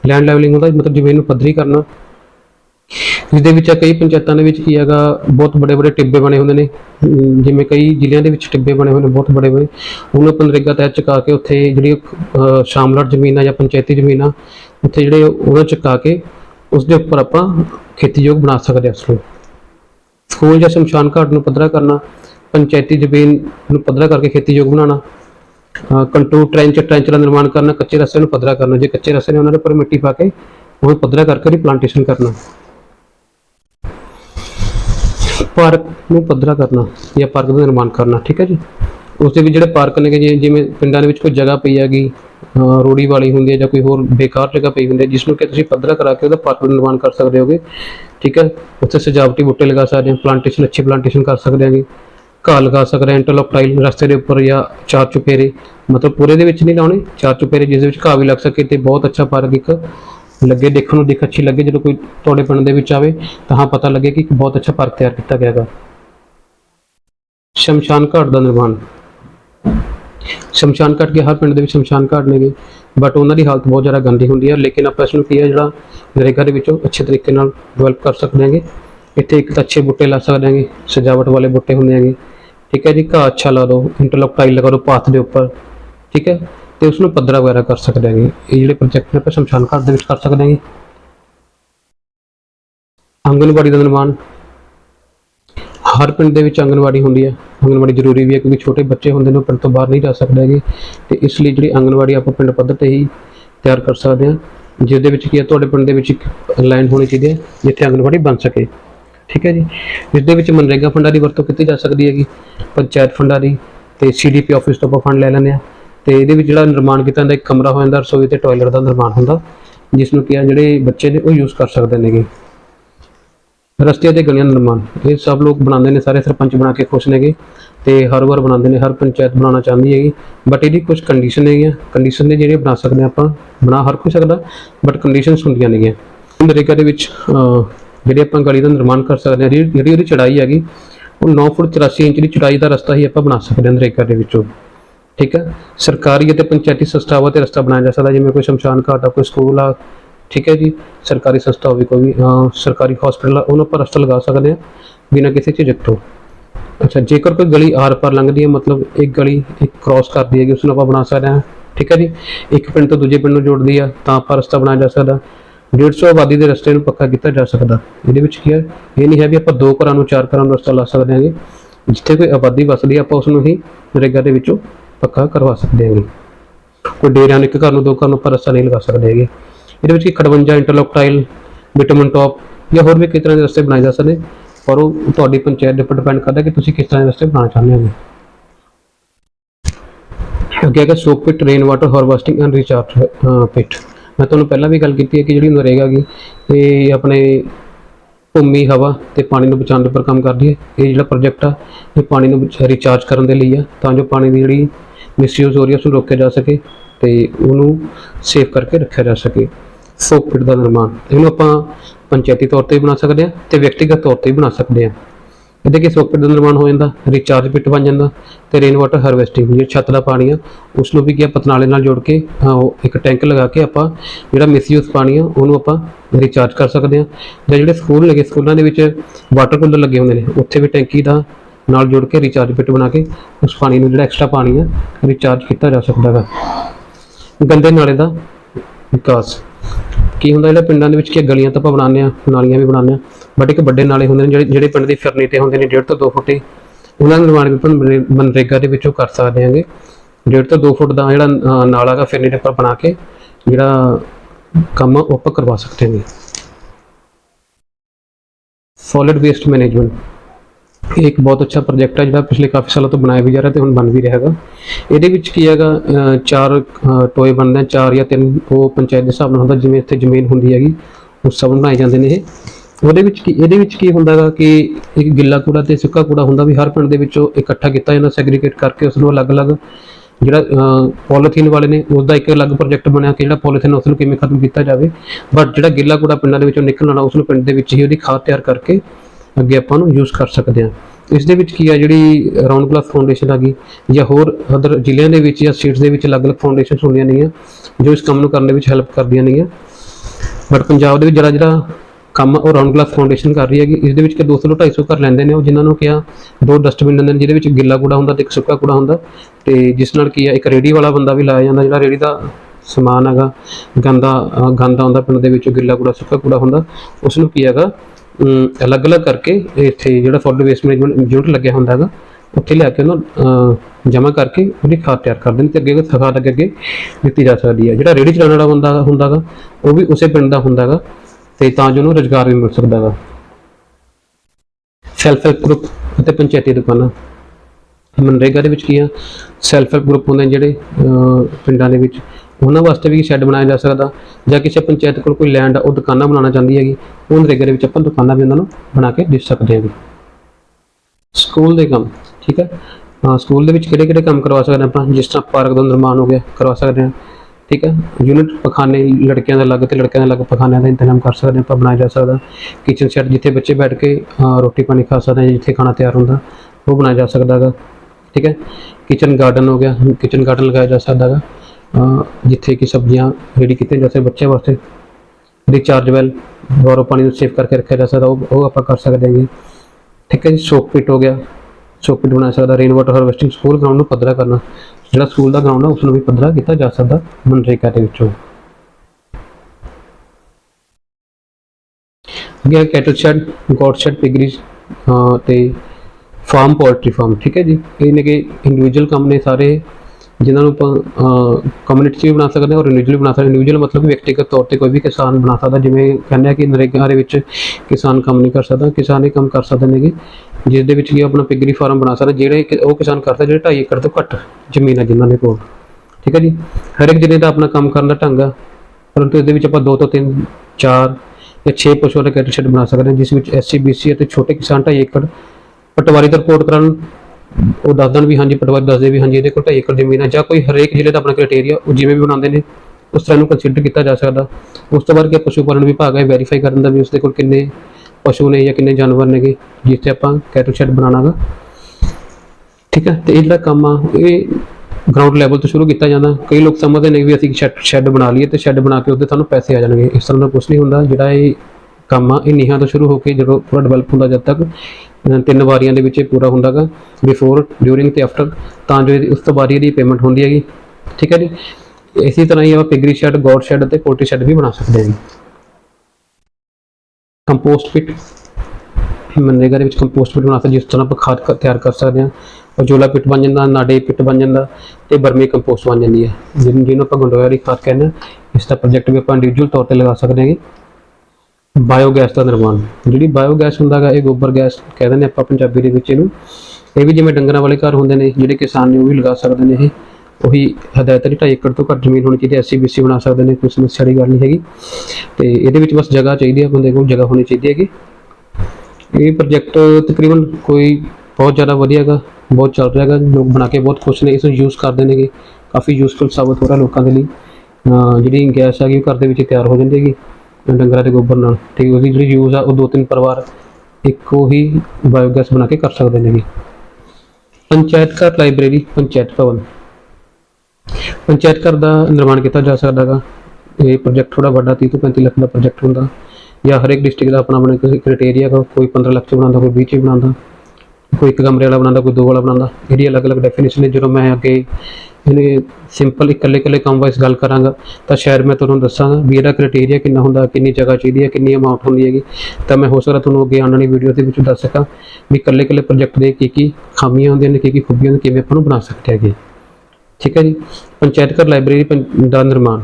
ਲੈਂਡ ਲੈਵਲਿੰਗ ਹੁੰਦਾ ਮਤਲਬ ਜ਼ਮੀਨ ਨੂੰ ਪੱਧਰੀ ਕਰਨਾ ਜਿਹਦੇ ਵਿੱਚ ਕਈ ਪੰਚਾਇਤਾਂ ਦੇ ਵਿੱਚ ਕੀ ਹੈਗਾ ਬਹੁਤ ਵੱਡੇ ਵੱਡੇ ਟਿੱਬੇ ਬਣੇ ਹੁੰਦੇ ਨੇ। ਜਿਵੇਂ ਕਈ ਜ਼ਿਲ੍ਹਿਆਂ ਦੇ ਵਿੱਚ ਟਿੱਬੇ ਬਣੇ ਹੋਏ ਨੇ ਬਹੁਤ ਬੜੇ ਬੜੇ। ਉਹਨੂੰ ਪਨਰੇਗਾ ਤਹਿਤ ਚੁਕਾ ਕੇ ਉੱਥੇ ਜਿਹੜੀ ਅਹ, ਸ਼ਾਮਲਾਟ ਜ਼ਮੀਨ ਆ ਜਾਂ ਪੰਚਾਇਤੀ ਜ਼ਮੀਨ ਆ ਉੱਥੇ ਜਿਹੜੇ ਉਹਨਾਂ ਚੁਕਾ ਕੇ ਉਸ ਦੇ ਉੱਪਰ ਆਪਾਂ ਖੇਤੀਯੋਗ ਬਣਾ ਸਕਦੇ ਹਾਂ ਉਸ ਨੂੰ। ਸਕੂਲ ਜਾਂ ਸ਼ਮਸ਼ਾਨ ਘਾਟ ਨੂੰ ਪੱਧਰਾ ਕਰਨਾ ਪੰਚਾਇਤੀ ਜ਼ਮੀਨ ਨੂੰ ਪੱਧਰਾ ਕਰਕੇ ਖੇਤੀਯੋਗ ਬਣਾਉਣਾ ਕੰਟੂ ਟ੍ਰੈਂਚ ਟ੍ਰੈਂਚ ਦਾ ਨਿਰਮਾਣ ਕਰਨਾ ਕੱਚੇ ਰਸਤੇ ਨੂੰ ਪੱਧਰਾ ਕਰਨਾ। ਜੇ ਕੱਚੇ ਰਸਤੇ ਨੇ ਉਹਨਾਂ ਦੇ ਉੱਪਰ ਮਿੱਟੀ ਪਾ ਕੇ ਉਹ ਪੱਧਰਾ ਕਰਕੇ ਰਿਪਲਾਂਟੇਸ਼ਨ ਕਰਨਾ। ਪਾਰਕ ਨੂੰ ਪੱਧਰਾ ਕਰਨਾ ਜਾਂ ਪਾਰਕ ਦਾ ਨਿਰਮਾਣ ਕਰਨਾ, ਠੀਕ ਹੈ ਜੀ? ਉਸ ਦੇ ਵਿੱਚ ਜਿਹੜੇ ਪਾਰਕ ਨੇ ਜੀ ਜਿਵੇਂ ਪਿੰਡਾਂ ਦੇ ਵਿੱਚ ਕੋਈ ਜਗ੍ਹਾ ਪਈ ਹੈਗੀ ਰੋੜੀ ਵਾਲੀ ਹੁੰਦੀ ਹੈ ਜਾਂ ਕੋਈ ਹੋਰ ਬੇਕਾਰ ਜਗ੍ਹਾ ਪਈ ਹੁੰਦੀ ਹੈ, ਜਿਸ ਨੂੰ ਕਿ ਤੁਸੀਂ ਪੱਧਰਾ ਕਰਾ ਕੇ ਉਹਦਾ ਪਾਰਕ ਨਿਰਮਾਣ ਕਰ ਸਕਦੇ ਹੋਗੇ, ਠੀਕ ਹੈ? ਉੱਥੇ ਸਜਾਵਟੀ ਬੂਟੇ ਲਗਾ ਸਕਦੇ ਹਾਂ ਪਲਾਂਟੇਸ਼ਨ ਅੱਛੀ ਪਲਾਂਟੇਸ਼ਨ ਕਰ ਸਕਦੇ ਹਾਂਗੇ ਘਾਹ ਲਗਾ ਸਕਦੇ ਹਾਂ ਇੰਟਰਲੌਕ ਟਾਈਲ ਰਸਤੇ ਦੇ ਉੱਪਰ ਜਾਂ ਚਾਰ ਚੁਫੇਰੇ, ਮਤਲਬ ਪੂਰੇ ਦੇ ਵਿੱਚ ਨਹੀਂ ਲਾਉਣੇ, ਚਾਰ ਚੁਫੇਰੇ ਜਿਸ ਦੇ ਵਿੱਚ ਘਾਹ ਵੀ ਲੱਗ ਸਕੇ ਤੇ ਬਹੁਤ ਅੱਛਾ ਪਾਰਕ ਇੱਕ ਲੱਗੇ, ਦੇਖਣ ਨੂੰ ਦਿਖ ਅੱਛੀ ਲੱਗੇ, ਜਦੋਂ ਕੋਈ ਤੁਹਾਡੇ ਪਿੰਡ ਦੇ ਵਿੱਚ ਆਵੇ, ਤਾਂ ਹਾਂ ਪਤਾ ਲੱਗੇ ਕਿ ਇੱਕ ਬਹੁਤ ਅੱਛਾ ਪਾਰਕ ਤਿਆਰ ਕੀਤਾ ਗਿਆ ਹੈਗਾ। ਸ਼ਮਸ਼ਾਨ ਘਾਟ ਦਾ ਨਿਰਮਾਣ। ਸ਼ਮਸ਼ਾਨ ਘਾਟ ਕੇ ਹਰ ਪਿੰਡ ਦੇ ਵਿੱਚ ਸ਼ਮਸ਼ਾਨ ਘਾਟ ਨੇਗੇ ਬਟ ਉਹਨਾਂ ਦੀ ਹਾਲਤ ਬਹੁਤ ਜ਼ਿਆਦਾ ਗੰਦੀ ਹੁੰਦੀ ਹੈ ਲੇਕਿਨ ਆਪਾਂ ਇਸ ਨੂੰ ਕੀ ਹੈ ਜਿਹੜਾ ਨਰੇਗਾ ਦੇ ਵਿੱਚੋਂ ਅੱਛੇ ਤਰੀਕੇ ਨਾਲ ਡਿਵੈਲਪ ਕਰ ਸਕਦੇ ਹਾਂਗੇ। ਇੱਥੇ ਇੱਕ ਤਾਂ ਅੱਛੇ ਬੂਟੇ ਲਾ ਸਕਦੇ ਹਾਂਗੇ, ਸਜਾਵਟ ਵਾਲੇ ਬੂਟੇ ਹੁੰਦੇ ਹੈਗੇ। ਠੀਕ ਹੈ ਜੀ, ਘਾਹ ਅੱਛਾ ਲਾ ਦਿਓ ਇੰਟਰਲੌਕ ਟਾਈਲ ਲਗਾ ਦਿਓ ਪਾਥ ਦੇ ਉੱਪਰ। ਠੀਕ ਹੈ ਤੇ ਉਸ ਨੂੰ ਪੱਧਰਾ ਵਗੈਰਾ ਕਰ ਸਕਦੇ ਹਾਂਗੇ। ਇਹ ਜਿਹੜੇ ਪ੍ਰੋਜੈਕਟ ਨੇ, ਆਪਾਂ ਸ਼ਮਸ਼ਾਨ ਘਾਟ ਦੇ ਵਿੱਚ ਕਰ ਸਕਦੇ ਹਾਂਗੇ। ਆਂਗਨਵਾੜੀ ਦਾ ਨਿਰਮਾਣ। ਹਰ ਪਿੰਡ ਦੇ ਵਿੱਚ ਆਂਗਨਵਾੜੀ ਹੁੰਦੀ ਹੈ। ਆਂਗਨਵਾੜੀ ਜ਼ਰੂਰੀ ਵੀ ਹੈ ਕਿਉਂਕਿ ਛੋਟੇ ਬੱਚੇ ਹੁੰਦੇ ਨੇ ਪਿੰਡ ਤੋਂ ਬਾਹਰ ਨਹੀਂ ਜਾ ਸਕਦੇ ਹੈਗੇ। ਤੇ ਇਸ ਲਈ ਜਿਹੜੀ ਆਂਗਨਵਾੜੀ ਆਪਾਂ ਪਿੰਡ ਪੱਧਰ ਤੇ ਹੀ ਤਿਆਰ ਕਰ ਸਕਦੇ ਹਾਂ ਜਿਸ ਦੇ ਵਿੱਚ ਕੀ ਹੈ, ਤੁਹਾਡੇ ਪਿੰਡ ਦੇ ਵਿੱਚ ਇੱਕ ਲਾਈਨ ਹੋਣੀ ਚਾਹੀਦੀ ਹੈ, ਜਿੱਥੇ ਆਂਗਨਵਾੜੀ ਬਣ ਸਕੇ। ਠੀਕ ਹੈ ਜੀ? ਇਸ ਦੇ ਵਿੱਚ ਮਨਰੇਗਾ ਫੰਡਾਂ ਦੀ ਵਰਤੋਂ ਕੀਤੀ ਜਾ ਸਕਦੀ ਹੈਗੀ, ਪੰਚਾਇਤ ਫੰਡਾਂ ਦੀ ਤੇ ਸੀਡੀਪੀ ਆਫਿਸ ਤੋਂ ਆਪਾਂ ਫੰਡ ਲੈ ਲੈਂਦੇ ਆ ਤੇ ਇਹਦੇ ਵਿੱਚ ਜਿਹੜਾ ਨਿਰਮਾਣ ਕੀਤਾ ਜਾਂਦਾ ਇੱਕ ਕਮਰਾ ਹੋ ਜਾਂਦਾ ਰਸੋਈ ਤੇ ਟਾਇਲਟ ਦਾ ਨਿਰਮਾਣ ਹੁੰਦਾ ਜਿਸ ਨੂੰ ਕੀ ਜਿਹੜੇ ਬੱਚੇ ਨੇ ਉਹ ਯੂਜ਼ ਕਰ ਸਕਦੇ ਨੇਗੇ। ਰਸਤੇ ਤੇ ਗਲੀਆਂ ਦਾ ਨਿਰਮਾਣ ਇਹ ਸਭ ਲੋਕ ਬਣਾਉਂਦੇ ਨੇ ਸਾਰੇ ਸਰਪੰਚ ਬਣਾ ਕੇ ਖੁਸ਼ ਨੇਗੇ ਤੇ ਹਰ ਵਾਰ ਬਣਾਉਂਦੇ ਨੇ ਹਰ ਪੰਚਾਇਤ ਬਣਾਉਣਾ ਚਾਹੁੰਦੀ ਹੈਗੀ ਬਟ ਇਹਦੀ ਕੁਝ ਕੰਡੀਸ਼ਨ ਹੈਗੀਆਂ ਕੰਡੀਸ਼ਨ ਨੇ ਜਿਹੜੇ ਬਣਾ ਸਕਦੇ ਆਪਾਂ ਬਣਾ ਹਰ ਕੋਈ ਸਕਦਾ ਬਟ ਕੰਡੀਸ਼ਨਸ ਹੁੰਦੀਆਂ ਨੇਗੀਆਂ। ਨਰੇਗਾ ਦੇ ਵਿੱਚ ਅਹ, ਜਿਹੜੇ ਆਪਾਂ ਗਲੀ ਦਾ ਨਿਰਮਾਣ ਕਰ ਸਕਦੇ ਹਾਂ ਜਿਹੜੀ ਜਿਹੜੀ ਉਹਦੀ ਚੜਾਈ ਹੈਗੀ ਉਹ 9 ਫੁੱਟ 84 ਇੰਚ ਦੀ ਚੜਾਈ ਦਾ ਰਸਤਾ ਹੀ ਆਪਾਂ ਬਣਾ ਸਕਦੇ ਹਾਂ ਨਰੇਗਾ ਦੇ ਵਿੱਚੋਂ। ਠੀਕ ਹੈ? ਸਰਕਾਰੀ ਅਤੇ ਪੰਚਾਇਤੀ ਸੰਸਥਾਵਾਂ ਤੇ ਰਸਤਾ ਬਣਾਇਆ ਜਾ ਸਕਦਾ, ਜਿਵੇਂ ਕੋਈ ਸ਼ਮਸ਼ਾਨ ਘਾਟ ਆ, ਕੋਈ ਸਕੂਲ ਆ, ਠੀਕ ਹੈ ਜੀ? ਸਰਕਾਰੀ ਸੰਸਥਾ ਹੋਵੇ ਕੋਈ ਵੀ ਅਹ ਸਰਕਾਰੀ ਹਸਪੀਟਲ ਆ, ਉਹਨਾਂ ਪਰ ਰਸਤਾ ਲਗਾ ਸਕਦੇ ਆ ਬਿਨਾਂ ਕਿਸੇ ਝਿਜਕ ਤੋਂ। ਅੱਛਾ, ਜੇਕਰ ਕੋਈ ਗਲੀ ਆਰ ਪਾਰ ਲੰਘਦੀ ਹੈ, ਮਤਲਬ ਇੱਕ ਗਲੀ ਇੱਕ ਕ੍ਰਾਸ ਕਰਦੀ ਹੈ ਕਿ ਉਸ ਨੂੰ ਆਪਾਂ ਬਣਾ ਸਕਦੇ ਹਾਂ, ਠੀਕ ਹੈ ਜੀ? ਇੱਕ ਪਿੰਡ ਤੋਂ ਦੂਜੇ ਪਿੰਡ ਨੂੰ ਜੋੜਦੀ ਆ, ਤਾਂ ਆਪਾਂ ਰਸਤਾ ਬਣਾਇਆ ਜਾ ਸਕਦਾ। 150 ਆਬਾਦੀ ਦੇ ਰਸਤੇ ਨੂੰ ਪੱਕਾ ਕੀਤਾ ਜਾ ਸਕਦਾ। ਇਹਦੇ ਵਿੱਚ ਕੀ ਹੈ? ਇਹ ਨਹੀਂ ਹੈ ਵੀ ਆਪਾਂ ਦੋ ਘਰਾਂ ਨੂੰ, ਚਾਰ ਘਰਾਂ ਨੂੰ ਰਸਤਾ ਲਾ ਸਕਦੇ ਹਾਂਗੇ। ਜਿੱਥੇ ਕੋਈ ਆਬਾਦੀ ਵਸਦੀ ਆ, ਆਪਾਂ ਉਸ ਨੂੰ ਹੀ ਨਰੇਗਾ ਦੇ ਵਿੱਚੋਂ ਪੱਕਾ ਕਰਵਾ ਸਕਦੇ ਹੈਗੇ। ਕੋਈ ਡੇਰਿਆਂ ਨੂੰ ਇੱਕ ਘਰ ਨੂੰ, ਦੋ ਘਰ ਨੂੰ ਆਪਾਂ ਰਸਤਾ ਨਹੀਂ ਲਗਾ ਸਕਦੇ ਹੈਗੇ। ਇਹਦੇ ਵਿੱਚ ਕੀ 58 ਇੰਟਰਲੌਕ ਟਾਈਲ ਬਿਟੂਮਨ ਟੌਪ ਜਾਂ ਹੋਰ ਵੀ ਕਈ ਤਰ੍ਹਾਂ ਦੇ ਰਸਤੇ ਬਣਾਏ ਜਾ ਸਕਦੇ। ਪਰ ਉਹ ਤੁਹਾਡੀ ਪੰਚਾਇਤ ਦੇ ਉੱਪਰ ਡਿਪੈਂਡ ਕਰਦਾ ਕਿ ਤੁਸੀਂ ਕਿਸ ਤਰ੍ਹਾਂ ਦੇ ਰਸਤੇ ਬਣਾਉਣਾ ਚਾਹੁੰਦੇ ਹੋ। ਅੱਗੇ ਹੈਗਾ soak pit rain water harvesting and recharge pit ਮੈਂ ਤੁਹਾਨੂੰ ਪਹਿਲਾਂ ਵੀ ਗੱਲ ਕੀਤੀ ਹੈ ਕਿ ਜਿਹੜੀ ਨਰੇਗਾ ਗੀ, ਇਹ ਆਪਣੇ ਭੂਮੀ, ਹਵਾ ਤੇ ਪਾਣੀ ਨੂੰ ਬਚਾਉਣ ਦੇ ਉੱਪਰ ਕੰਮ ਕਰਦੀ ਹੈ। ਇਹ ਜਿਹੜਾ ਪ੍ਰੋਜੈਕਟ ਆ, ਇਹ ਪਾਣੀ ਨੂੰ ਰੀਚਾਰਜ ਕਰਨ ਦੇ ਲਈ ਆ। ਤਾਂ ਜੋ ਪਾਣੀ ਦੀ ਜਿਹੜੀ ਮਿਸਯੂਜ਼ ਹੋ ਰਹੀ ਹੈ, ਉਸ ਨੂੰ ਰੋਕਿਆ ਜਾ ਸਕੇ ਤੇ ਉਹਨੂੰ ਸੇਫ ਕਰਕੇ ਰੱਖਿਆ ਜਾ ਸਕੇ। ਸੋਕ ਪਿਟ ਦਾ ਨਿਰਮਾਣ। ਇਹਨੂੰ ਆਪਾਂ ਪੰਚਾਇਤੀ ਤੌਰ ਤੇ ਵੀ ਬਣਾ ਸਕਦੇ ਹਾਂ ਤੇ ਵਿਅਕਤੀਗਤ ਤੌਰ ਤੇ ਵੀ ਬਣਾ ਸਕਦੇ ਹਾਂ। ਇਹਦੇ ਕਿ ਸੋਕ ਪਿਟ ਦਾ ਨਿਰਮਾਣ ਹੋ ਜਾਂਦਾ ਰੀਚਾਰਜ ਪਿੱਟ ਬਣ ਜਾਂਦਾ ਤੇ ਰੇਨ ਵਾਟਰ ਹਾਰਵੈਸਟਿੰਗ ਜਿਹੜੀ ਛੱਤ ਦਾ ਪਾਣੀ ਆ, ਉਸ ਨੂੰ ਵੀ ਕੀ ਆ, ਪਤਨਾਲੇ ਨਾਲ ਜੋੜ ਕੇ ਇੱਕ ਟੈਂਕ ਲਗਾ ਕੇ ਆਪਾਂ ਜਿਹੜਾ ਮਿਸਯੂਜ਼ ਪਾਣੀ ਆ, ਉਹਨੂੰ ਆਪਾਂ ਰੀਚਾਰਜ ਕਰ ਸਕਦੇ ਹਾਂ। ਜਾਂ ਜਿਹੜੇ ਸਕੂਲ ਲੱਗੇ ਸਕੂਲਾਂ ਦੇ ਵਿੱਚ ਵਾਟਰ ਕੂਲਰ ਲੱਗੇ ਹੁੰਦੇ ਨੇ, ਉੱਥੇ ਵੀ ਟੈਂਕੀ ਦਾ ਨਾਲ ਜੋੜ ਕੇ ਰੀਚਾਰਜ ਪਿਟ ਬਣਾ ਕੇ ਉਸ ਪਾਣੀ ਨੂੰ ਜਿਹੜਾ ਐਕਸਟਰਾ ਪਾਣੀ ਆ ਰੀਚਾਰਜ ਕੀਤਾ ਜਾ ਸਕਦਾ ਹੈ ਗੰਦੇ ਨਾਲੇ ਦਾ ਵਿਕਾਸ। ਕੀ ਹੁੰਦਾ ਜਿਹੜਾ ਪਿੰਡਾਂ ਦੇ ਵਿੱਚ ਕੀ ਗਲੀਆਂ ਤਾਂ ਆਪਾਂ ਬਣਾਉਂਦੇ ਆ ਨਾਲੀਆਂ ਵੀ ਬਣਾਉਂਦੇ ਆ ਬਟ ਇੱਕ ਵੱਡੇ ਨਾਲੇ ਹੁੰਦੇ ਨੇ ਜਿਹੜੇ ਜਿਹੜੇ ਪਿੰਡ ਦੀ ਫਿਰਨੀ ਤੇ ਹੁੰਦੇ ਨੇ 1.5 ਤੋਂ 2 ਫੁੱਟ ਹੀ, ਉਹਨਾਂ ਦਾ ਨਿਰਮਾਣ ਵੀ ਆਪਾਂ ਮਨਰੇ- ਮਨਰੇਗਾ ਦੇ ਵਿੱਚੋਂ ਕਰ ਸਕਦੇ ਹਾਂਗੇ। 1.5 ਤੋਂ 2 ਫੁੱਟ ਦਾ ਜਿਹੜਾ ਨਾਲਾ ਦਾ ਫਿਰਨੀ ਦੇ ਉੱਪਰ ਬਣਾ ਕੇ ਜਿਹੜਾ ਕੰਮ ਉਹ ਆਪਾਂ ਕਰਵਾ ਸਕਦੇ ਹਾਂਗੇ। ਸੋਲਿਡ ਵੇਸਟ ਮੈਨੇਜਮੈਂਟ ਇਹ ਇੱਕ ਬਹੁਤ ਅੱਛਾ ਪ੍ਰੋਜੈਕਟ ਹੈ ਜਿਹੜਾ ਪਿਛਲੇ ਕਾਫੀ ਸਾਲਾਂ ਤੋਂ ਬਣਾਇਆ ਵੀ ਜਾ ਰਿਹਾ ਤੇ ਹੁਣ ਬਣ ਵੀ ਰਿਹਾ ਹੈਗਾ। ਇਹਦੇ ਵਿੱਚ ਕੀ ਹੈਗਾ ਚਾਰ ਟੋਏ ਬਣਦੇ ਚਾਰ ਜਾਂ ਤਿੰਨ ਉਹ ਪੰਚਾਇਤ ਦੇ ਹਿਸਾਬ ਨਾਲ ਹੁੰਦਾ, ਜਿਵੇਂ ਇੱਥੇ ਜ਼ਮੀਨ ਹੁੰਦੀ ਹੈਗੀ ਉਸ ਸਭ ਬਣਾਏ ਜਾਂਦੇ ਨੇ ਇਹ। ਉਹਦੇ ਵਿੱਚ ਕੀ, ਇਹਦੇ ਵਿੱਚ ਕੀ ਹੁੰਦਾ ਹੈਗਾ ਕਿ ਇੱਕ ਗਿੱਲਾ ਕੂੜਾ ਤੇ ਸੁੱਕਾ ਕੂੜਾ ਹੁੰਦਾ ਵੀ ਹਰ ਪਿੰਡ ਦੇ ਵਿੱਚੋਂ ਇਕੱਠਾ ਕੀਤਾ ਜਾਂਦਾ ਸੈਗਰੀਗੇਟ ਕਰਕੇ ਉਸ ਨੂੰ ਅਲੱਗ-ਅਲੱਗ ਜਿਹੜਾ ਪੋਲੀਥੀਨ ਵਾਲੇ ਨੇ ਉਹਦਾ ਇੱਕ ਅਲੱਗ ਪ੍ਰੋਜੈਕਟ ਬਣਿਆ ਕਿ ਜਿਹੜਾ ਪੋਲੀਥੀਨ ਉਸ ਨੂੰ ਕਿਵੇਂ ਖਤਮ ਕੀਤਾ ਜਾਵੇ। ਬਟ ਜਿਹੜਾ ਗਿੱਲਾ ਕੂੜਾ ਪਿੰਡਾਂ ਦੇ ਵਿੱਚੋਂ ਨਿਕਲਣਾ ਵਾਲਾ, ਉਸ ਨੂੰ ਪਿੰਡ ਦੇ ਵਿੱਚ ਹੀ ਉਹਦੀ ਖਾਦ ਤਿਆਰ ਕਰਕੇ ਅੱਗੇ ਆਪਾਂ ਨੂੰ ਯੂਜ਼ ਕਰ ਸਕਦੇ ਹਾਂ। ਇਸ ਦੇ ਵਿੱਚ ਕੀ ਆ, ਜਿਹੜੀ ਰਾਉਂਡ ਗਲਾਸ ਫਾਊਂਡੇਸ਼ਨ ਹੈਗੀ ਜਾਂ ਹੋਰ ਅਦਰ ਜ਼ਿਲ੍ਹਿਆਂ ਦੇ ਵਿੱਚ ਜਾਂ ਸਟੇਟਸ ਦੇ ਵਿੱਚ ਅਲੱਗ-ਅਲੱਗ ਫਾਊਂਡੇਸ਼ਨਸ ਹੁੰਦੀਆਂ ਨੇਗੀਆਂ, ਜੋ ਇਸ ਕੰਮ ਨੂੰ ਕਰਨ ਦੇ ਵਿੱਚ ਹੈਲਪ ਕਰਦੀਆਂ ਨੇਗੀਆਂ। ਬਟ ਪੰਜਾਬ ਦੇ ਵਿੱਚ ਜਿਹੜਾ ਜਿਹੜਾ ਕੰਮ ਉਹ ਰਾਉਂਡ ਗਲਾਸ ਫਾਊਂਡੇਸ਼ਨ ਕਰ ਰਹੀ ਹੈਗੀ। ਇਸ ਦੇ ਵਿੱਚ ਕਿ 200 ਤੋਂ 250 ਘਰ ਲੈਂਦੇ ਨੇ ਉਹ, ਜਿਨ੍ਹਾਂ ਨੂੰ ਕਿਹਾ ਦੋ ਡਸਟਬਿਨ ਲੈਂਦੇ ਨੇ, ਜਿਹਦੇ ਵਿੱਚ ਗਿੱਲਾ ਕੂੜਾ ਹੁੰਦਾ, ਤੇ ਇੱਕ ਸੁੱਕਾ ਕੂੜਾ ਹੁੰਦਾ। ਤੇ ਜਿਸ ਨਾਲ ਕੀ ਆ, ਇੱਕ ਰੇੜੀ ਵਾਲਾ ਬੰਦਾ ਵੀ ਲਾਇਆ ਜਾਂਦਾ, ਜਿਹੜਾ ਰੇੜੀ ਦਾ ਸਮਾਨ ਹੈਗਾ, ਗੰਦਾ ਗੰਦਾ ਗੰਦ ਆਉਂਦਾ ਪਿੰਡ ਦੇ ਵਿੱਚ, ਗਿੱਲਾ ਕੂੜਾ, ਸੁੱਕਾ ਕੂੜਾ ਹੁੰਦਾ, ਉਸ ਨੂੰ ਕੀ ਹੈਗਾ ਅਲੱਗ-ਅਲੱਗ ਕਰਕੇ ਇੱਥੇ ਜਿਹੜਾ ਸੋਲਿਡ ਵੇਸਟ ਮੈਨੇਜਮੈਂਟ ਯੂਨਿਟ ਲੱਗਿਆ ਹੁੰਦਾ ਹੈਗਾ, ਉੱਥੇ ਲਿਆ ਕੇ ਉਹਨੂੰ ਜਮ੍ਹਾਂ ਕਰਕੇ ਉਹਦੀ ਖਾਦ ਤਿਆਰ ਕਰਦੇ ਨੇ ਤੇ ਅੱਗੇ ਖਾਦ ਅੱਗੇ ਅੱਗੇ ਦਿੱਤੀ ਜਾ ਸਕਦੀ ਹੈ। ਜਿਹੜਾ ਰੇੜੀ ਚਲਾਉਣ ਵਾਲਾ ਬੰਦਾ ਹੁੰਦਾਗਾ ਉਹ ਵੀ ਉਸੇ ਪਿੰਡ ਦਾ ਹੁੰਦਾਗਾ ਤੇ ਤਾਂ ਜੋ ਉਹਨੂੰ ਰੁਜ਼ਗਾਰ ਵੀ ਮਿਲ ਸਕਦਾ ਹੈਗਾ ਸੈਲਫ ਹੈਲਪ ਗਰੁੱਪ ਅਤੇ ਪੰਚਾਇਤੀ ਦੁਕਾਨਾਂ। ਮਨਰੇਗਾ ਦੇ ਵਿੱਚ ਕੀ ਆ? ਸੈਲਫ ਹੈਲਪ ਗਰੁੱਪ ਹੁੰਦੇ ਜਿਹੜੇ ਪਿੰਡਾਂ ਦੇ ਵਿੱਚ। ਉਹਨਾਂ ਵਾਸਤੇ ਵੀ ਸ਼ੈੱਡ ਬਣਾਇਆ ਜਾ ਸਕਦਾ ਜਾਂ ਕਿਸੇ ਪੰਚਾਇਤ ਕੋਲ ਕੋਈ ਲੈਂਡ ਉਹ ਦੁਕਾਨਾਂ ਬਣਾਉਣਾ ਚਾਹੁੰਦੀ ਹੈਗੀ, ਉਹ ਨਰੇਗਾ ਦੇ ਵਿੱਚ ਆਪਾਂ ਦੁਕਾਨਾਂ ਵੀ ਉਹਨਾਂ ਨੂੰ ਬਣਾ ਕੇ ਦੇ ਸਕਦੇ ਹਾਂ ਸਕੂਲ ਦੇ ਕੰਮ, ਠੀਕ ਹੈ? ਹਾਂ ਸਕੂਲ ਦੇ ਵਿੱਚ ਕਿਹੜੇ ਕਿਹੜੇ ਕੰਮ ਕਰਵਾ ਸਕਦੇ ਹਾਂ ਆਪਾਂ? ਜਿਸ ਤਰ੍ਹਾਂ ਪਾਰਕ ਦਾ ਨਿਰਮਾਣ ਹੋ ਗਿਆ, ਕਰਵਾ ਸਕਦੇ ਹਾਂ, ਠੀਕ ਹੈ? ਯੂਨਿਟ ਪਖਾਨੇ, ਲੜਕਿਆਂ ਦਾ ਅਲੱਗ ਤੇ ਲੜਕਿਆਂ ਦਾ ਅਲੱਗ ਪਖਾਨਿਆਂ ਦਾ ਇੰਤਜ਼ਾਮ ਕਰ ਸਕਦੇ ਹਾਂ ਆਪਾਂ, ਬਣਾਇਆ ਜਾ ਸਕਦਾ। ਕਿਚਨ ਸੈੱਟ ਜਿੱਥੇ ਬੱਚੇ ਬੈਠ ਕੇ ਰੋਟੀ ਪਾਣੀ ਖਾ ਸਕਦੇ ਆ ਜਿੱਥੇ ਖਾਣਾ ਤਿਆਰ ਹੁੰਦਾ, ਉਹ ਬਣਾਇਆ ਜਾ ਸਕਦਾ ਹੈਗਾ, ਠੀਕ ਹੈ? ਕਿਚਨ ਗਾਰਡਨ ਹੋ ਗਿਆ ਕਿਚਨ ਗਾਰਡਨ ਲਗਾਇਆ ਜਾ ਸਕਦਾ ਹੈ ਜਿੱਥੇ ਕਿ ਸਬਜ਼ੀਆਂ ਰੈਡੀ ਕੀਤੀਆਂ ਜਾ ਸਕਦੇ ਬੱਚਿਆਂ ਵਾਸਤੇ। ਰਿਚਾਰਜ ਵੈਲ ਪਾਣੀ ਨੂੰ ਸੇਵ ਕਰਕੇ ਰੱਖਿਆ ਜਾ ਸਕਦਾ, ਉਹ ਉਹ ਆਪਾਂ ਕਰ ਸਕਦੇ ਹਾਂ ਜੀ ਠੀਕ ਹੈ ਜੀ ਸੋਕ ਪਿਟ ਹੋ ਗਿਆ। ਸੋਕ ਪਿਟ ਬਣਾ ਸਕਦਾ rain water harvesting school ground ਨੂੰ ਪੱਧਰਾ ਕਰਨਾ। ਜਿਹੜਾ ਸਕੂਲ ਦਾ ਗਰਾਊਂਡ ਹੈ ਉਸ ਨੂੰ ਵੀ ਪੱਧਰਾ ਕੀਤਾ ਜਾ ਸਕਦਾ ਮਨਰੇਗਾ ਦੇ ਵਿੱਚੋਂ। ਗਿਆ cattle shed goat shed piggeries ਤੇ ਫਾਰਮ ਪੋਲਟਰੀ ਫਾਰਮ ਠੀਕ ਹੈ ਜੀ। ਇਹ ਨੇ ਕਿ ਇੰਡੀਵਿਜੂਅਲ ਕੰਮ ਨੇ ਸਾਰੇ ਜਿਨ੍ਹਾਂ ਨੂੰ ਆਪਾਂ ਕਮਿਊਨਿਟੀ ਵੀ ਬਣਾ ਸਕਦੇ ਹਾਂ ਔਰ ਇੰਡੀਵਿਜੂਅਲ ਬਣਾ ਸਕਦੇ ਇੰਡੀਵਿਜੂਅਲ ਮਤਲਬ ਕਿ ਵਿਅਕਤੀਗਤ ਤੌਰ ਤੇ ਕੋਈ ਵੀ ਕਿਸਾਨ ਬਣਾ ਸਕਦਾ, ਜਿਵੇਂ ਕਹਿੰਦੇ ਆ ਕਿ ਨਰੇਗਾ ਦੇ ਵਿੱਚ ਕਿਸਾਨ ਕੰਮ ਨਹੀਂ ਕਰ ਸਕਦਾ, ਕਿਸਾਨ ਇਹ ਕੰਮ ਕਰ ਸਕਦੇ ਨੇਗੇ ਜਿਸ ਦੇ ਵਿੱਚ ਕੀ ਆਪਣਾ ਪਿਗਰੀ ਫਾਰਮ ਬਣਾ ਸਕਦਾ, ਜਿਹੜੇ ਉਹ ਕਿਸਾਨ ਕਰਦਾ, ਜਿਹੜੇ 2.5 ਏਕੜ ਤੋਂ ਘੱਟ ਜ਼ਮੀਨ ਹੈ ਜਿਨ੍ਹਾਂ ਦੇ ਕੋਲ। ਠੀਕ ਹੈ ਜੀ? ਹਰ ਇੱਕ ਜਿਹੜੇ ਦਾ ਆਪਣਾ ਕੰਮ ਕਰਨ ਦਾ ਢੰਗ ਆ, ਪਰੰਤੂ ਇਹਦੇ ਵਿੱਚ ਆਪਾਂ 2 ਤੋਂ 3 4 ਜਾਂ 6 ਪਸ਼ੂਆਂ ਦਾ ਕੈਟਲ ਸ਼ੈੱਡ ਬਣਾ ਸਕਦੇ ਹਾਂ, ਜਿਸ ਵਿੱਚ ਐਸਸੀ ਬੀਸੀ ਅਤੇ ਛੋਟੇ ਕਿਸਾਨ 2.5 ਏਕੜ, ਪਟਵਾਰੀ ਤੋਂ ਰਿਪੋਰਟ ਕਰਨ ਉਹ ਦੱਸ ਦੇਣ ਵੀ ਹਾਂਜੀ ਪਟਵਾਰੀ ਦੱਸਦੇ ਵੀ ਹਾਂਜੀ ਇਹਦੇ ਕੋਲ 2.5 ਏਕੜ ਜ਼ਮੀਨ ਹੈ ਜਾਂ ਕੋਈ ਹਰੇਕ ਜ਼ਿਲ੍ਹੇ ਦਾ ਆਪਣਾ ਕ੍ਰਾਈਟੇਰੀਆ ਉਹ ਜਿਵੇਂ ਵੀ ਬਣਾਉਂਦੇ ਨੇ, ਉਸ ਤਰ੍ਹਾਂ ਨੂੰ ਕੰਸੀਡਰ ਕੀਤਾ ਜਾ ਸਕਦਾ। ਉਸ ਤੋਂ ਬਾਅਦ ਕਿ ਪਸ਼ੂ ਪਾਲਣ ਵਿਭਾਗ ਹੈ ਵੈਰੀਫਾਈ ਕਰਨ ਦਾ ਵੀ ਉਸਦੇ ਕੋਲ ਕਿੰਨੇ ਪਸ਼ੂ ਨੇ ਜਾਂ ਕਿੰਨੇ ਜਾਨਵਰ ਨੇਗੇ, ਜਿੱਥੇ ਤੇ ਆਪਾਂ ਕੈਟਲ ਸ਼ੈੱਡ ਬਣਾਉਣਾਗਾ। ਠੀਕ ਹੈ ਤੇ ਇਹ ਜਿਹੜਾ ਕੰਮ ਆ, ਇਹ ਗਰਾਊਂਡ ਲੈਵਲ ਤੋਂ ਸ਼ੁਰੂ ਕੀਤਾ ਜਾਂਦਾ। ਕਈ ਲੋਕ ਸਮਝਦੇ ਨੇ ਵੀ ਅਸੀਂ ਸ਼ੈੱਡ ਬਣਾ ਲਈਏ ਤੇ ਸ਼ੈੱਡ ਬਣਾ ਕੇ ਉਹਦੇ ਸਾਨੂੰ ਪੈਸੇ ਆ ਜਾਣਗੇ। ਇਸ ਤਰ੍ਹਾਂ ਦਾ ਕੁਝ ਨਹੀਂ ਹੁੰਦਾ। ਜਿਹੜਾ ਇਹ ਕੰਮ ਆ, ਇਹ ਨੀਹਾਂ ਤੋਂ ਸ਼ੁਰੂ ਹੋ ਕੇ ਜਦੋਂ ਪੂਰਾ ਡਿਵੈਲਪ ਹੁੰਦਾ ਜਦ ਤੱਕ ਤਿੰਨ ਵਾਰੀਆਂ ਦੇ ਵਿੱਚ ਇਹ ਪੂਰਾ ਹੁੰਦਾਗਾ ਬਿਫੋਰ ਡਿਊਰਿੰਗ ਤੇ ਆਫਟਰ ਤਾਂ ਜੋ ਇਹਦੀ ਉਸ ਤੋਂ ਬਾਅਦ ਇਹਦੀ ਪੇਮੈਂਟ ਹੁੰਦੀ ਹੈਗੀ। ਠੀਕ ਹੈ ਜੀ? ਇਸੇ ਤਰ੍ਹਾਂ ਹੀ ਆਪਾਂ ਪਿਗਰੀ ਸ਼ੈੱਡ ਗੋਡ ਸ਼ੈੱਡ ਅਤੇ ਪੋਲਟਰੀ ਸ਼ੈੱਡ ਵੀ ਬਣਾ ਸਕਦੇ ਹਾਂ ਕੰਪੋਸਟ ਪਿਟ ਮਨਰੇਗਾ ਦੇ ਵਿੱਚ ਕੰਪੋਸਟ ਪਿਟ ਬਣਾ ਸਕਦੇ ਜਿਸ ਤਰ੍ਹਾਂ ਆਪਾਂ ਖਾਦ ਤਿਆਰ ਕਰ ਸਕਦੇ ਹਾਂ। ਅਜੋਲਾ ਪਿਟ ਬਣ ਜਾਂਦਾ, ਨਾਡੇ ਪਿਟ ਬਣ ਜਾਂਦਾ ਤੇ ਬਰਮੀ ਕੰਪੋਸਟ ਬਣ ਜਾਂਦੀ ਹੈ। ਜਿਹਨੂੰ ਜਿਹਨੂੰ ਆਪਾਂ ਗੰਡੋਇਆ ਦੀ ਖਾਦ ਕਹਿੰਦੇ ਹਾਂ, ਇਸ ਦਾ ਪ੍ਰੋਜੈਕਟ ਵੀ ਆਪਾਂ ਇੰਡੀਵਿਜੂਅਲ ਤੌਰ ਤੇ ਲਗਾ ਸਕਦੇ ਹਾਂ ਬਾਇਓਗੈਸ ਦਾ ਨਿਰਮਾਣ। ਜਿਹੜੀ ਬਾਇਓਗੈਸ ਹੁੰਦਾਗਾ ਇਹ ਗੋਬਰ ਗੈਸ ਕਹਿੰਦੇ ਨੇ ਆਪਾਂ ਪੰਜਾਬੀ ਦੇ ਵਿੱਚ ਇਹਨੂੰ। ਇਹ ਵੀ ਜਿਵੇਂ ਡੰਗਰਾਂ ਵਾਲੇ ਘਰ ਹੁੰਦੇ ਨੇ, ਜਿਹੜੇ ਕਿਸਾਨ ਨੇ ਉਹ ਵੀ ਲਗਾ ਸਕਦੇ ਨੇ ਇਹ। ਉਹੀ ਹਦਾਇਤ ਹੈ 2.5 ਏਕੜ ਤੋਂ ਘੱਟ ਜ਼ਮੀਨ ਹੋਣੀ ਚਾਹੀਦੀ ਐਸਸੀ ਬੀਸੀ ਬਣਾ ਸਕਦੇ ਨੇ, ਕੋਈ ਸਮੱਸਿਆ ਦੀ ਗੱਲ ਨਹੀਂ ਹੈਗੀ। ਤੇ ਇਹਦੇ ਵਿੱਚ ਬਸ ਜਗ੍ਹਾ ਚਾਹੀਦੀ ਹੈ, ਬੰਦੇ ਕੋਲ ਜਗ੍ਹਾ ਹੋਣੀ ਚਾਹੀਦੀ ਹੈਗੀ। ਇਹ ਪ੍ਰੋਜੈਕਟ ਤਕਰੀਬਨ ਕੋਈ ਬਹੁਤ ਜ਼ਿਆਦਾ ਵਧੀਆ ਹੈਗਾ, ਬਹੁਤ ਚੱਲ ਰਿਹਾ ਹੈਗਾ। ਲੋਕ ਬਣਾ ਕੇ ਬਹੁਤ ਖੁਸ਼ ਨੇ, ਇਸ ਨੂੰ ਯੂਜ਼ ਕਰਦੇ ਨੇਗੇ। ਕਾਫੀ ਯੂਸਫੁਲ ਸਾਬਤ ਹੋ ਰਿਹਾ ਲੋਕਾਂ ਦੇ ਲਈ। ਜਿਹੜੀ ਗੈਸ ਹੈਗੀ, ਉਹ ਘਰ ਦੇ ਵਿੱਚ ਤਿਆਰ ਹੋ ਜਾਂਦੀ ਹੈਗੀ। ਡੰਗਰਾਂ ਦੇ ਗੋਬਰ ਨਾਲ। ਠੀਕ ਉਹਦੀ ਜਿਹੜੀ ਯੂਜ਼ ਆ, ਉਹ ਦੋ ਤਿੰਨ ਪਰਿਵਾਰ ਇੱਕੋ ਹੀ ਬਾਇਓਗੈਸ ਬਣਾ ਕੇ ਕਰ ਸਕਦੇ ਨੇਗੇ ਪੰਚਾਇਤ ਘਰ ਲਾਇਬ੍ਰੇਰੀ ਪੰਚਾਇਤ ਭਵਨ। ਪੰਚਾਇਤ ਘਰ ਦਾ ਨਿਰਮਾਣ ਕੀਤਾ ਜਾ ਸਕਦਾ ਹੈਗਾ। ਇਹ ਪ੍ਰੋਜੈਕਟ ਥੋੜਾ ਵੱਡਾ 30 ਤੋਂ 35 ਲੱਖ ਦਾ ਪ੍ਰੋਜੈਕਟ ਹੁੰਦਾ। ਜਾਂ ਹਰ ਇੱਕ ਡਿਸਟ੍ਰਿਕਟ ਦਾ ਆਪਣਾ ਆਪਣਾ ਕ੍ਰਾਈਟੇਰੀਆ ਕੋਈ 15 ਲੱਖ ਚ ਬਣਾਉਂਦਾ, ਕੋਈ 20 ਚ ਬਣਾਉਂਦਾ। ਕੋਈ ਇੱਕ ਕਮਰੇ ਵਾਲਾ ਬਣਾਉਂਦਾ, ਕੋਈ ਦੋ ਵਾਲਾ ਬਣਾਉਂਦਾ। ਇਹਦੀ ਅਲੱਗ-ਅਲੱਗ ਡੈਫੀਨੇਸ਼ਨ ਹੈ ਜਦੋਂ ਮੈਂ ਅੱਗੇ ਇਹਨੇ ਸਿੰਪਲ ਇਕੱਲੇ ਇਕੱਲੇ ਕੰਮ ਵਾਈਜ਼ ਗੱਲ ਕਰਾਂਗਾ, ਤਾਂ ਸ਼ਾਇਦ ਮੈਂ ਤੁਹਾਨੂੰ ਦੱਸਾਂਗਾ ਵੀ ਇਹਦਾ ਕ੍ਰਾਈਟੇਰੀਆ ਕਿੰਨਾ ਹੁੰਦਾ, ਕਿੰਨੀ ਜਗ੍ਹਾ ਚਾਹੀਦੀ ਹੈ, ਕਿੰਨੀ ਅਮਾਉਂਟ ਹੁੰਦੀ ਹੈਗੀ, ਤਾਂ ਮੈਂ ਹੋ ਸਕਦਾ ਤੁਹਾਨੂੰ ਅੱਗੇ ਆਉਣ ਵਾਲੀ ਵੀਡੀਓ ਦੇ ਵਿੱਚ ਦੱਸ ਸਕਾਂ ਵੀ ਇਕੱਲੇ ਇਕੱਲੇ ਪ੍ਰੋਜੈਕਟ ਦੇ ਕੀ ਕੀ ਖਾਮੀਆਂ ਹੁੰਦੀਆਂ ਨੇ, ਕੀ ਕੀ ਖੂਬੀਆਂ ਨੇ, ਕਿਵੇਂ ਆਪਾਂ ਨੂੰ ਬਣਾ ਸਕਦੇ ਹੈਗੇ। ਠੀਕ ਹੈ ਜੀ? ਪੰਚਾਇਤ ਘਰ ਲਾਇਬ੍ਰੇਰੀ ਪੰ- ਦਾ ਨਿਰਮਾਣ।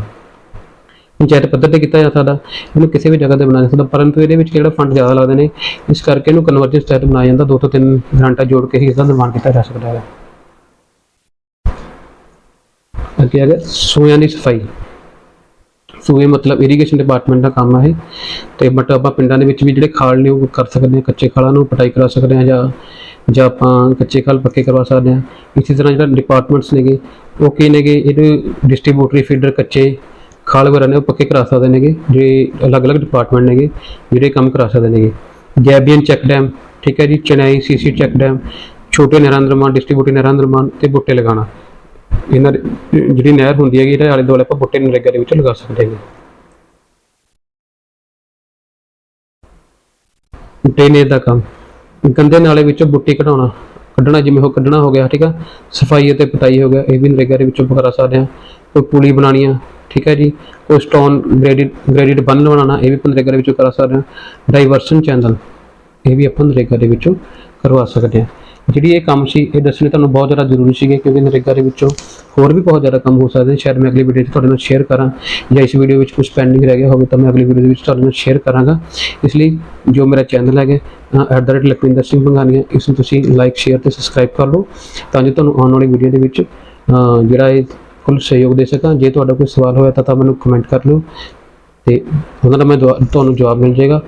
ਪੰਚਾਇਤ ਪੱਧਰ ਤੇ ਕੀਤਾ ਜਾ ਸਕਦਾ, ਇਹਨੂੰ ਕਿਸੇ ਵੀ ਜਗ੍ਹਾ ਤੇ ਬਣਾਇਆ ਜਾ ਸਕਦਾ, ਪਰੰਤੂ ਇਹਦੇ ਵਿੱਚ ਜਿਹੜਾ ਫੰਡ ਜ਼ਿਆਦਾ ਲੱਗਦੇ ਨੇ, ਇਸ ਕਰਕੇ ਇਹਨੂੰ ਕਨਵਰਜੈਂਸ ਤਹਿਤ ਬਣਾਇਆ ਜਾਂਦਾ, ਦੋ ਤੋਂ ਤਿੰਨ ਗ੍ਰਾਂਟਾਂ ਜੋੜ ਕੇ ਹੀ ਇਸ ਦਾ ਨਿਰਮਾਣ ਕੀਤਾ ਜਾ ਸਕਦਾ ਹੈ ਅੱਗੇ ਆ ਗਿਆ ਸੂਇਆਂ ਦੀ ਸਫ਼ਾਈ। ਸੂਏ ਮਤਲਬ ਇਰੀਗੇਸ਼ਨ ਡਿਪਾਰਟਮੈਂਟ ਦਾ ਕੰਮ ਹੈ ਇਹ। ਤੇ ਬਟ ਆਪਾਂ ਪਿੰਡਾਂ ਦੇ ਵਿੱਚ ਵੀ ਜਿਹੜੇ ਖਾਲ ਨੇ, ਉਹ ਕਰ ਸਕਦੇ ਹਾਂ ਕੱਚੇ ਖਾਲਾਂ ਨੂੰ ਪਟਾਈ ਕਰਾ ਸਕਦੇ ਹਾਂ ਜਾਂ ਜਾਂ ਆਪਾਂ ਕੱਚੇ ਖਾਲ ਪੱਕੇ ਕਰਵਾ ਸਕਦੇ ਹਾਂ ਇਸੇ ਤਰ੍ਹਾਂ ਜਿਹੜਾ ਡਿਪਾਰਟਮੈਂਟਸ ਨੇਗੇ, ਉਹ ਕੀ ਨੇਗੇ, ਇਹਦੇ ਡਿਸਟ੍ਰੀਬਿਊਟਰੀ ਫੀਡਰ ਕੱਚੇ, ਖਾਲ ਵਗੈਰਾ ਨੇ, ਉਹ ਪੱਕੇ ਕਰਾ ਸਕਦੇ ਨੇਗੇ। ਜਿਹੜੇ ਅਲੱਗ-ਅਲੱਗ ਡਿਪਾਰਟਮੈਂਟ ਨੇਗੇ, ਜਿਹੜੇ ਕੰਮ ਕਰਾ ਸਕਦੇ ਨੇਗੇ। ਗੈਬੀਅਨ ਚੈੱਕ ਡੈਮ, ਠੀਕ ਹੈ ਜੀ, ਚੇਨਈ ਸੀਸੀ ਚੈੱਕ ਡੈਮ, ਛੋਟੇ ਨਹਿਰਾਂ ਦਾ ਨਿਰਮਾਣ ਡਿਸਟ੍ਰੀਬਿਊਟਰੀ ਨਹਿਰਾਂ ਦਾ ਨਿਰਮਾਣ ਤੇ ਬੁੱਟੇ ਲਗਾਉਣਾ। ਇਹਨਾਂ ਦੇ, ਜਿਹੜੀ ਨਹਿਰ ਹੁੰਦੀ ਹੈਗੀ, ਇਹਦੇ ਆਲੇ ਦੁਆਲੇ ਆਪਾਂ ਬੁੱਟੇ ਨਰੇਗਾ ਦੇ ਵਿੱਚ ਲਗਾ ਸਕਦੇ ਹੈਗੇ। ਡਰੇਨੇਜ ਦਾ ਕੰਮ। ਗੰਦੇ ਨਾਲੇ ਵਿੱਚੋਂ ਬੁੱਟੀ ਕਢਾਉਣਾ। ਕੱਢਣਾ ਜਿਵੇਂ ਉਹ ਕੱਢਣਾ ਹੋ ਗਿਆ, ਠੀਕ ਆ? ਸਫ਼ਾਈ ਅਤੇ ਪਤਾਈ ਹੋ ਗਿਆ, ਇਹ ਵੀ ਨਰੇਗਾ ਦੇ ਵਿੱਚੋਂ ਕਰਾ ਸਕਦੇ ਹਾਂ। ਕੋਈ ਪੁਲੀ ਬਣਾਉਣੀ ਆ, ਠੀਕ ਹੈ ਜੀ? ਕੋਈ ਸਟੋਨ ਗ੍ਰੇਡਿਡ ਗ੍ਰੇਡਿਡ ਬੰਨ ਬਣਾਉਣਾ, ਇਹ ਵੀ ਆਪਾਂ ਨਰੇਗਾ ਦੇ ਵਿੱਚੋਂ ਕਰਾ ਸਕਦੇ ਹਾਂ। ਡਾਈਵਰਸ਼ਨ ਚੈਨਲ ਇਹ ਵੀ ਆਪਾਂ ਨਰੇਗਾ ਦੇ ਵਿੱਚੋਂ ਕਰਵਾ ਸਕਦੇ ਹਾਂ। ਜਿਹੜੀ ਇਹ ਕੰਮ ਸੀ, ਇਹ ਦੱਸਣੇ ਤੁਹਾਨੂੰ ਬਹੁਤ ਜ਼ਿਆਦਾ ਜ਼ਰੂਰੀ ਸੀਗੇ ਕਿਉਂਕਿ ਨਰੇਗਾ ਦੇ ਵਿੱਚੋਂ ਹੋਰ ਵੀ ਬਹੁਤ ਜ਼ਿਆਦਾ ਕੰਮ ਹੋ ਸਕਦੇ ਨੇ ਸ਼ਾਇਦ ਮੈਂ ਅਗਲੀ ਵੀਡੀਓ 'ਚ ਤੁਹਾਡੇ ਨਾਲ ਸ਼ੇਅਰ ਕਰਾਂ ਜਾਂ ਇਸ ਵੀਡੀਓ ਵਿੱਚ ਕੁਝ ਪੈਂਡਿੰਗ ਰਹਿ ਗਿਆ ਹੋਵੇ ਤਾਂ ਮੈਂ ਅਗਲੀ ਵੀਡੀਓ ਦੇ ਵਿੱਚ ਤੁਹਾਡੇ ਨਾਲ ਸ਼ੇਅਰ ਕਰਾਂਗਾ। ਇਸ ਲਈ ਜੋ ਮੇਰਾ ਚੈਨਲ ਹੈਗਾ ਐਟ ਲਖਵਿੰਦਰ ਸਿੰਘ ਬੰਗਾਨੀਆ, ਇਸ ਨੂੰ ਤੁਸੀਂ ਲਾਈਕ ਸ਼ੇਅਰ ਤੇ ਸਬਸਕ੍ਰਾਈਬ ਕਰ ਲਓ ਤਾਂ ਜੋ ਤੁਹਾਨੂੰ ਆਉਣ ਵਾਲੀ ਵੀਡੀਓ ਦੇ ਵਿੱਚ ਜਿਹੜਾ ਇਹ ਕੁੱਲ ਸਹਿਯੋਗ ਦੇ ਸਕਾਂ। ਜੇ ਤੁਹਾਡਾ ਕੋਈ ਸਵਾਲ ਹੋਇਆ ਤਾਂ ਮੈਨੂੰ ਕਮੈਂਟ ਕਰ ਲਿਓ ਤੇ ਉਹਨਾਂ ਦਾ ਮੈਂ ਜਵਾ- ਤੁਹਾਨੂੰ ਜਵਾਬ ਮਿਲ ਜਾਏਗਾ।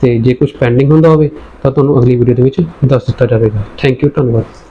ਤੇ ਜੇ ਕੁਝ ਪੈਂਡਿੰਗ ਹੁੰਦਾ ਹੋਵੇ ਤਾਂ ਤੁਹਾਨੂੰ ਅਗਲੀ ਵੀਡੀਓ ਦੇ ਵਿੱਚ ਦੱਸ ਦਿੱਤਾ ਜਾਵੇਗਾ। ਥੈਂਕ ਯੂ ਧੰਨਵਾਦ।